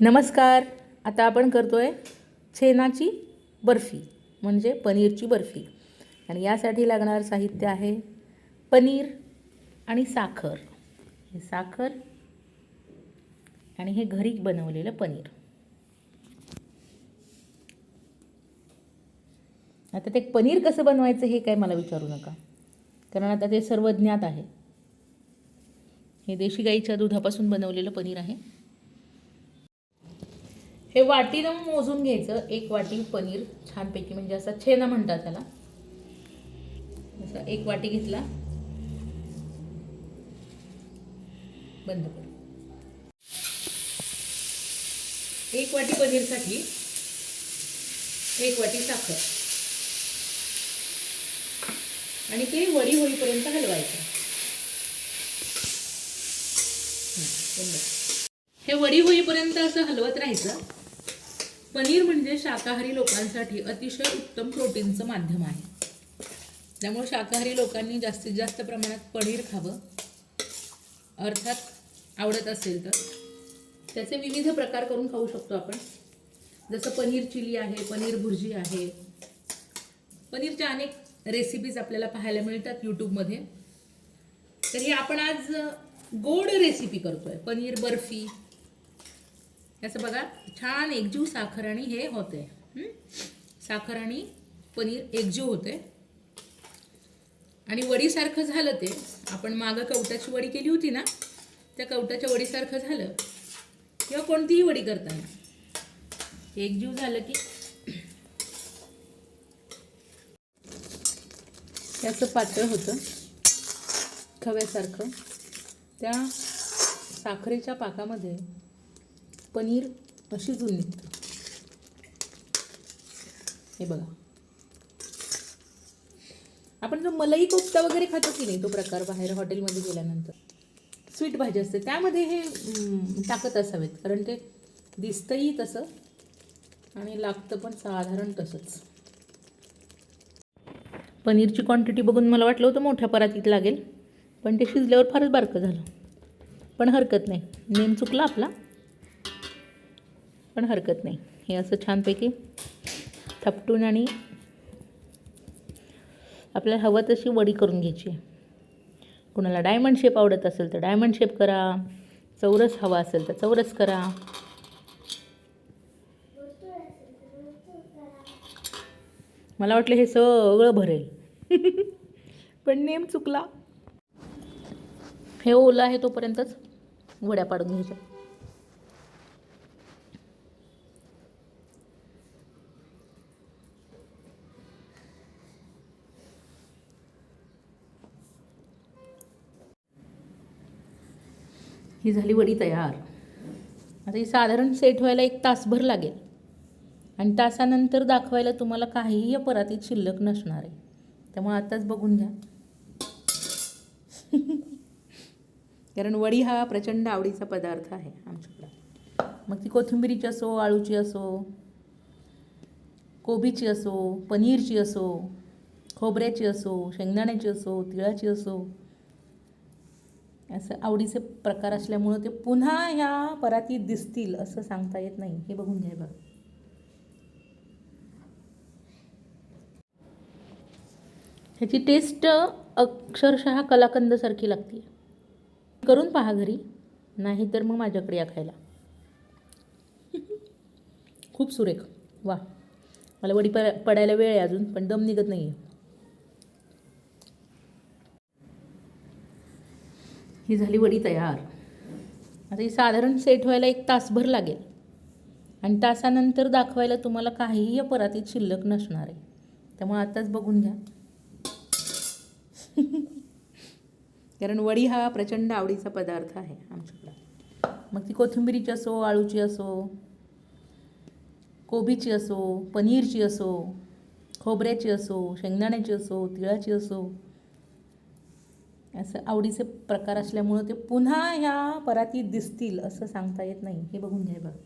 नमस्कार. आता आपण करतो आहे छेनाची बर्फी म्हणजे पनीरची बर्फी. आणि यासाठी लागणारं साहित्य आहे पनीर आणि साखर. हे साखर आणि हे घरी बनवलेलं पनीर. आता ते पनीर कसं बनवायचं हे काय मला विचारू नका. कारण आता ते सर्व ज्ञात आहे. हे देशी गाईच्या दुधापासून बनवलेलं पनीर आहे. हे वाटीनं मोजून घ्यायचं. एक वाटी पनीर छानपैकी म्हणजे असा छेना म्हणतात त्याला. असा एक वाटी घेतला. बंद कर. एक वाटी पनीरसाठी एक वाटी साखर. आणि ते वडी होईपर्यंत हलवायचं. हे वडी होईपर्यंत असं हलवत राहायचं. पनीर म्हणजे शाकाहारी लोकांसाठी अतिशय उत्तम प्रोटीनचं माध्यम आहे. त्यामुळे शाकाहारी लोकांनी जास्तीत जास्त प्रमाणात पनीर खावं. अर्थात आवडत असेल तर. त्याचे विविध प्रकार करून खाऊ शकतो आपण. जसं पनीर चिली आहे पनीर भुर्जी आहे. पनीरच्या अनेक रेसिपीज आपल्याला पाहायला मिळतात यूट्यूबमध्ये तर हे आपण आज गोड रेसिपी करतोय. पनीर बर्फी याचं बघा छान एकजीव साखर आणि हे होते साखर आणि पनीर एकजीव होते आणि वडीसारखं झालं ते. आपण मागं कवटाची वडी केली होती ना त्या कवटाच्या वडीसारखं झालं. किंवा कोणतीही वडी करताना. एकजीव झालं की. त्याचं पातळ होतं. खव्यासारखं. त्या साखरेच्या पाकामध्ये पनीर शिजून निघतं हे बघा. आपण जो मलाई कोफ्ता वगैरे खातो की नाही तो प्रकार बाहेर हॉटेलमध्ये गेल्यानंतर. स्वीट भाजी असते. त्यामध्ये हे टाकत असावेत. कारण ते दिसतंही तसं आणि लागतं पण साधारण तसंच. पनीरची क्वांटिटी बघून मला वाटलं होतं मोठ्या परातीत लागेल पण ते शिजल्यावर फारच बारकं झालं. पण हरकत नाही. नेम चुकला आपला. पण हरकत नाही. हे असं छानपैकी थपटून आणि आपल्याला हवं तशी वडी करून घ्यायची आहे. कुणाला डायमंड शेप आवडत असेल तर डायमंड शेप करा. चौरस हवा असेल तर चौरस करा. मला वाटलं हे सगळं भरेल. पण नेम चुकला. हे ओलं आहे तोपर्यंतच वड्या पाडून घ्यायच्या. ही झाली वडी तयार. आता ही साधारण सेट व्हायला एक तासभर लागेल. आणि तासानंतर दाखवायला तुम्हाला काहीही परातीत शिल्लक नसणार आहे. त्यामुळे आत्ताच बघून घ्या. कारण वडी हा प्रचंड आवडीचा पदार्थ आहे आमच्याकडं. मग ती कोथिंबिरीची असो आळूची असो कोबीची असो पनीरची असो खोबऱ्याची असो शेंगदाण्याची असो तिळाची असो असं आवडीचे प्रकार असल्यामुळं ते पुन्हा ह्या परातीत दिसतील असं सांगता येत नाही. हे बघून घ्या बघा. ह्याची टेस्ट अक्षरशः कलाकंदसारखी लागते करून पहा घरी नाही तर मग माझ्याकडे या खायला. खूप सुरेख. वा. मला वडी प पडायला वेळ आहे अजून पण दम निघत नाही आहे ही झाली वडी तयार. आता ही साधारण सेट व्हायला एक तासभर लागेल. आणि तासानंतर दाखवायला तुम्हाला काहीही परातीत शिल्लक नसणार आहे. त्यामुळे आताच बघून घ्या. कारण वडी हा प्रचंड आवडीचा पदार्थ आहे आमच्याकडं. मग ती कोथिंबिरीची असो आळूची असो कोबीची असो पनीरची असो खोबऱ्याची असो शेंगदाण्याची असो तिळाची असो असं आवडीचे प्रकार असल्यामुळं ते पुन्हा ह्या परातीत दिसतील असं सांगता येत नाही. हे बघून घ्या बघा.